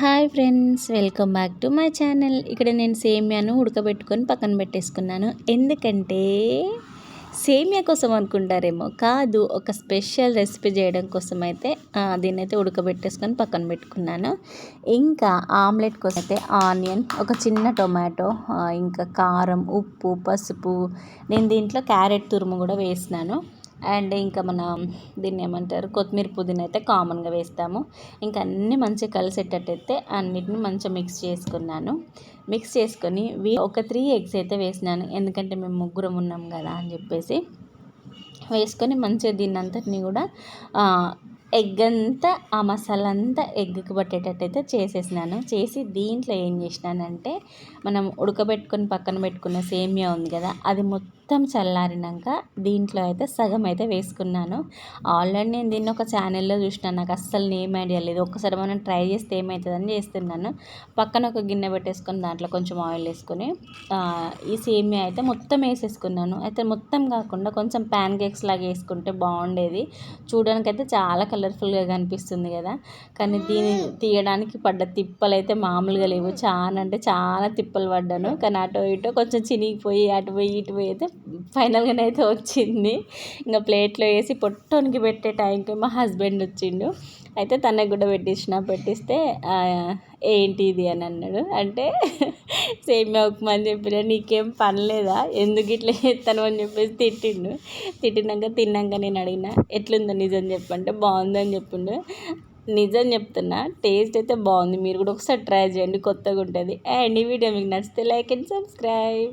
Hi friends welcome back to my channel. ఇక్కడ నేను సేమియాను ఉడకబెట్టుకొని పక్కన పెట్టేసుకున్నాను. ఎందుకంటే సేమియా కోసం అనుకుంటారేమో కాదు ఒక స్పెషల్ రెసిపీ చేయడం కోసం అయితే దీన్ని అయితే ఉడకబెట్టేసుకొని పక్కన పెట్టుకున్నాను. ఇంకా ఆమ్లెట్ కోసం అయితే ఆనియన్ ఒక చిన్న టొమాటో ఇంకా కారం ఉప్పు పసుపు నేను దీంట్లో క్యారెట్ తురుము కూడా వేసినాను. అండ్ ఇంకా మన దీన్ని ఏమంటారు? కొత్తిమీర పుదీనా అయితే కామన్గా వేస్తాము. ఇంకా అన్నీ మంచిగా కలిసేటట్టయితే అన్నిటిని మంచిగా మిక్స్ చేసుకున్నాను. మిక్స్ చేసుకొని ఒక త్రీ ఎగ్స్ అయితే వేసినాను. ఎందుకంటే మేము ముగ్గురం ఉన్నాం కదా అని చెప్పేసి. వేసుకొని మంచిగా దీన్ని అంతటిని కూడా ఎగ్ అంతా ఆ మసాలా అంతా ఎగ్కి పట్టేటట్టు అయితే చేసేసినాను. చేసి దీంట్లో ఏం చేసినానంటే మనం ఉడకబెట్టుకొని పక్కన పెట్టుకున్న సేమియా ఉంది కదా అది మొత్తం చల్లారినాక దీంట్లో అయితే సగం అయితే వేసుకున్నాను. ఆల్రెడీ నేను దీన్ని ఒక ఛానల్లో చూసినాను నాకు అస్సలు నేమ్ ఐడియా లేదు. ఒక్కసారి మనం ట్రై చేస్తే ఏమవుతుందని చేస్తున్నాను. పక్కన ఒక గిన్నె పెట్టేసుకొని దాంట్లో కొంచెం ఆయిల్ వేసుకొని ఈ సేమియా అయితే మొత్తం వేసేసుకున్నాను. అయితే మొత్తం కాకుండా కొంచెం ప్యాన్ కేక్స్ లాగా వేసుకుంటే బాగుండేది. చూడడానికైతే చాలా కలర్ఫుల్గా కనిపిస్తుంది కదా. కానీ దీన్ని తీయడానికి పడ్డ తిప్పలు అయితే మామూలుగా లేవు. చాలా అంటే చాలా తిప్పలు పడ్డాను. కానీ అటు ఇటు కొంచెం చినిగిపోయి అటు పోయి ఇటు పోయి అయితే ఫైనల్గానే అయితే వచ్చింది. ఇంకా ప్లేట్లో వేసి పొట్టోనికి పెట్టే టైంకి మా హస్బెండ్ వచ్చిండు. అయితే తనకు కూడా పెట్టించిన. పెట్టిస్తే ఏంటి ఇది అని అన్నాడు. అంటే సేమియా ఉప్మా అని చెప్పిన నీకేం పని లేదా? ఎందుకు ఇట్లా చేస్తాను అని చెప్పేసి తిట్టిండు. తిట్టినాక తిన్నాక నేను అడిగిన ఎట్లుందో నిజం చెప్పంటే బాగుందని చెప్పిండు. నిజం చెప్తున్నా టేస్ట్ అయితే బాగుంది. మీరు కూడా ఒకసారి ట్రై చేయండి కొత్తగా ఉంటుంది. అండ్ ఈ వీడియో మీకు నచ్చితే లైక్ అండ్ సబ్స్క్రైబ్.